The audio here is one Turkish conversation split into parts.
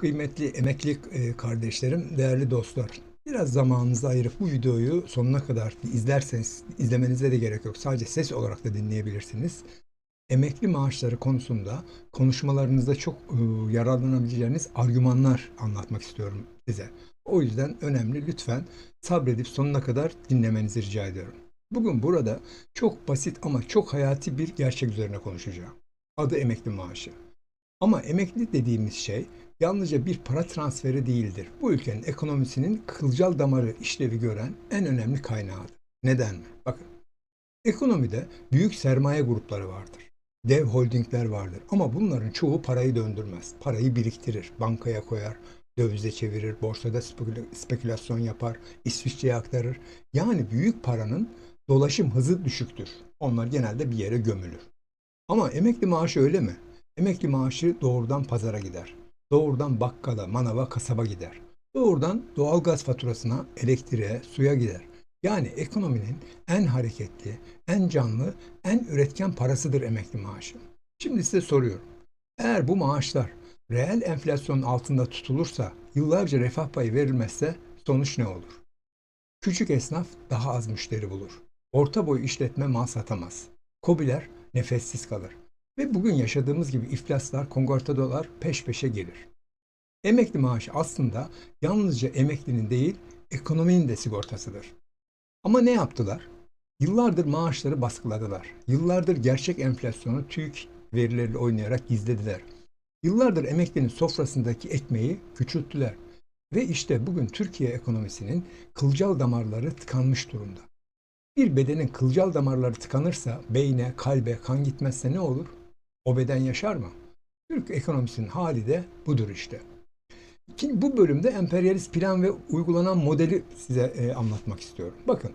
Kıymetli emekli e, kardeşlerim, değerli dostlar. Biraz zamanınızı ayırıp bu videoyu sonuna kadar izlerseniz, izlemenize de gerek yok. Sadece ses olarak da dinleyebilirsiniz. Emekli maaşları konusunda konuşmalarınızda çok e, yararlanabileceğiniz argümanlar anlatmak istiyorum size. O yüzden önemli. Lütfen sabredip sonuna kadar dinlemenizi rica ediyorum. Bugün burada çok basit ama çok hayati bir gerçek üzerine konuşacağım. Adı emekli maaşı. Ama emekli dediğimiz şey yalnızca bir para transferi değildir. Bu ülkenin ekonomisinin kılcal damarı işlevi gören en önemli kaynağıdır. Neden mi? Bakın. Ekonomide büyük sermaye grupları vardır. Dev holdingler vardır. Ama bunların çoğu parayı döndürmez. Parayı biriktirir, bankaya koyar, dövize çevirir, borsada spekül- spekülasyon yapar, İsviçre'ye aktarır. Yani büyük paranın dolaşım hızı düşüktür. Onlar genelde bir yere gömülür. Ama emekli maaşı öyle mi? Emekli maaşı doğrudan pazara gider. Doğrudan bakkala, manava, kasaba gider. Doğrudan doğalgaz faturasına, elektriğe, suya gider. Yani ekonominin en hareketli, en canlı, en üretken parasıdır emekli maaşı. Şimdi size soruyorum. Eğer bu maaşlar reel enflasyonun altında tutulursa, yıllarca refah payı verilmezse sonuç ne olur? Küçük esnaf daha az müşteri bulur. Orta boy işletme mal satamaz. Kobiler nefessiz kalır. Ve bugün yaşadığımız gibi iflaslar, konkordadolar peş peşe gelir. Emekli maaşı aslında yalnızca emeklinin değil, ekonominin de sigortasıdır. Ama ne yaptılar? Yıllardır maaşları baskıladılar. Yıllardır gerçek enflasyonu TÜİK verileriyle oynayarak gizlediler. Yıllardır emeklinin sofrasındaki ekmeği küçülttüler. Ve işte bugün Türkiye ekonomisinin kılcal damarları tıkanmış durumda. Bir bedenin kılcal damarları tıkanırsa beyne, kalbe kan gitmezse ne olur? O beden yaşar mı? Türk ekonomisinin hali de budur işte. Bu bölümde emperyalist plan ve uygulanan modeli size e, anlatmak istiyorum. Bakın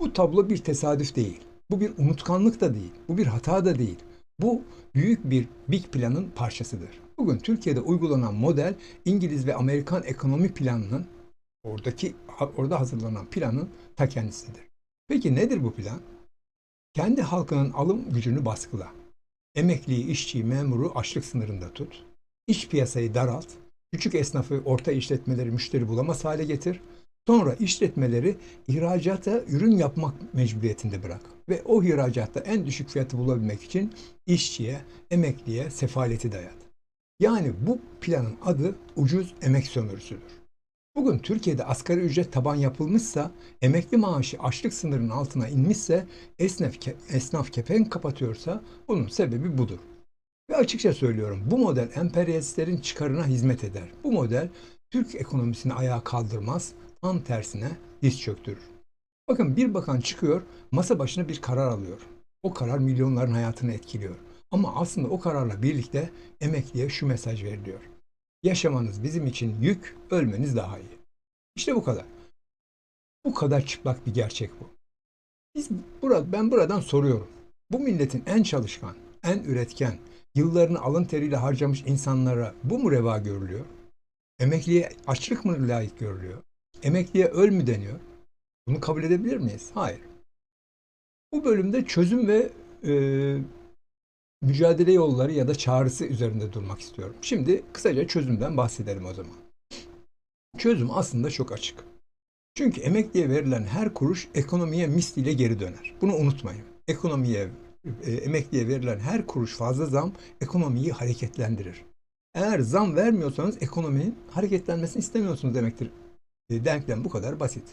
bu tablo bir tesadüf değil. Bu bir unutkanlık da değil. Bu bir hata da değil. Bu büyük bir big planın parçasıdır. Bugün Türkiye'de uygulanan model İngiliz ve Amerikan ekonomi planının oradaki orada hazırlanan planın ta kendisidir. Peki nedir bu plan? Kendi halkının alım gücünü baskıla. Emekliyi, işçiyi, memuru açlık sınırında tut. İç piyasayı daralt. Küçük esnafı, orta işletmeleri müşteri bulamaz hale getir. Sonra işletmeleri ihracata ürün yapmak mecburiyetinde bırak. Ve o ihracatta en düşük fiyatı bulabilmek için işçiye, emekliye sefaleti dayat. Yani bu planın adı ucuz emek sömürüsüdür. Bugün Türkiye'de asgari ücret taban yapılmışsa, emekli maaşı açlık sınırının altına inmişse, esnaf, esnaf kepenk kapatıyorsa bunun sebebi budur. Ve açıkça söylüyorum bu model emperyalistlerin çıkarına hizmet eder. Bu model Türk ekonomisini ayağa kaldırmaz, tam tersine diz çöktürür. Bakın bir bakan çıkıyor, masa başına bir karar alıyor. O karar milyonların hayatını etkiliyor. Ama aslında o kararla birlikte emekliye şu mesaj veriliyor. Yaşamanız bizim için yük, ölmeniz daha iyi. İşte bu kadar. Bu kadar çıplak bir gerçek bu. Biz burada, ben buradan soruyorum. Bu milletin en çalışkan, en üretken, yıllarını alın teriyle harcamış insanlara bu mu reva görülüyor? Emekliye açlık mı layık görülüyor? Emekliye öl mü deniyor? Bunu kabul edebilir miyiz? Hayır. Bu bölümde çözüm ve e, mücadele yolları ya da çağrısı üzerinde durmak istiyorum. Şimdi kısaca çözümden bahsedelim o zaman. Çözüm aslında çok açık. Çünkü emekliye verilen her kuruş ekonomiye misliyle geri döner. Bunu unutmayın. Ekonomiye, e, emekliye verilen her kuruş fazla zam ekonomiyi hareketlendirir. Eğer zam vermiyorsanız ekonominin hareketlenmesini istemiyorsunuz demektir. E, denklem bu kadar basit.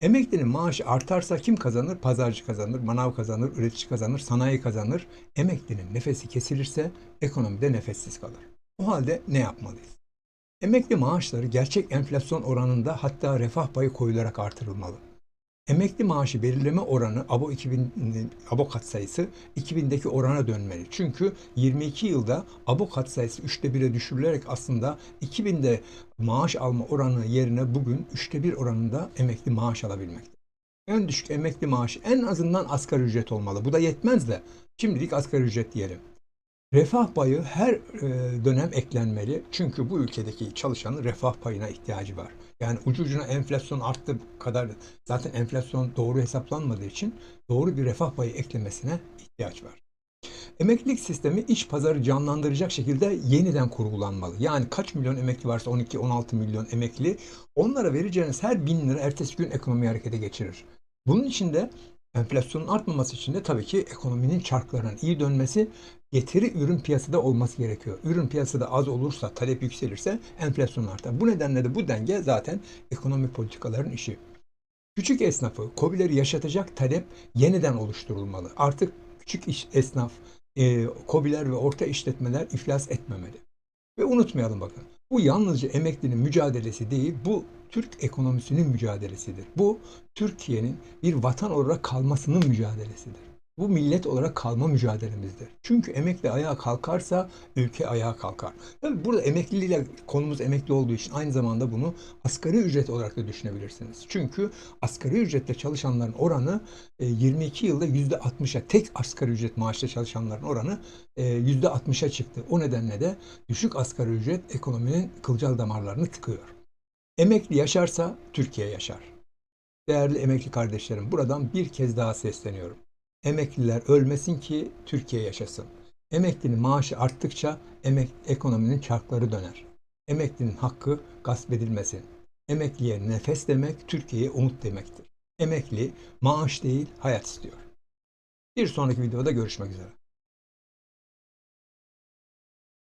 Emeklinin maaşı artarsa kim kazanır? Pazarcı kazanır, manav kazanır, üretici kazanır, sanayi kazanır. Emeklinin nefesi kesilirse ekonomide nefessiz kalır. O halde ne yapmalıyız? Emekli maaşları gerçek enflasyon oranında hatta refah payı koyularak artırılmalı. Emekli maaşı belirleme oranı abo 2000 abo katsayısı 2000'deki orana dönmeli. Çünkü 22 yılda abo katsayısı 3'te 1'e düşürülerek aslında 2000'de maaş alma oranı yerine bugün 3'te 1 oranında emekli maaş alabilmekte. En düşük emekli maaşı en azından asgari ücret olmalı. Bu da yetmez de şimdilik asgari ücret diyelim. Refah payı her e, dönem eklenmeli. Çünkü bu ülkedeki çalışanın refah payına ihtiyacı var. Yani ucu ucuna enflasyon arttı kadar zaten enflasyon doğru hesaplanmadığı için doğru bir refah payı eklemesine ihtiyaç var. Emeklilik sistemi iç pazarı canlandıracak şekilde yeniden kurgulanmalı. Yani kaç milyon emekli varsa 12-16 milyon emekli onlara vereceğiniz her bin lira ertesi gün ekonomiyi harekete geçirir. Bunun için de enflasyonun artmaması için de tabii ki ekonominin çarklarının iyi dönmesi getiri ürün piyasada olması gerekiyor. Ürün piyasada az olursa, talep yükselirse enflasyon artar. Bu nedenle de bu denge zaten ekonomi politikaların işi. Küçük esnafı, kobileri yaşatacak talep yeniden oluşturulmalı. Artık küçük iş, esnaf, e, kobiler ve orta işletmeler iflas etmemeli. Ve unutmayalım bakın. Bu yalnızca emeklinin mücadelesi değil, bu Türk ekonomisinin mücadelesidir. Bu Türkiye'nin bir vatan olarak kalmasının mücadelesidir. Bu millet olarak kalma mücadelemizdir. Çünkü emekli ayağa kalkarsa ülke ayağa kalkar. Tabii burada emekliliyle konumuz emekli olduğu için aynı zamanda bunu asgari ücret olarak da düşünebilirsiniz. Çünkü asgari ücretle çalışanların oranı e, 22 yılda %60'a tek asgari ücret maaşla çalışanların oranı e, %60'a çıktı. O nedenle de düşük asgari ücret ekonominin kılcal damarlarını tıkıyor. Emekli yaşarsa Türkiye yaşar. Değerli emekli kardeşlerim buradan bir kez daha sesleniyorum. Emekliler ölmesin ki Türkiye yaşasın. Emeklinin maaşı arttıkça emek, ekonominin çarkları döner. Emeklinin hakkı gasp edilmesin. Emekliye nefes demek Türkiye'ye umut demektir. Emekli maaş değil hayat istiyor. Bir sonraki videoda görüşmek üzere.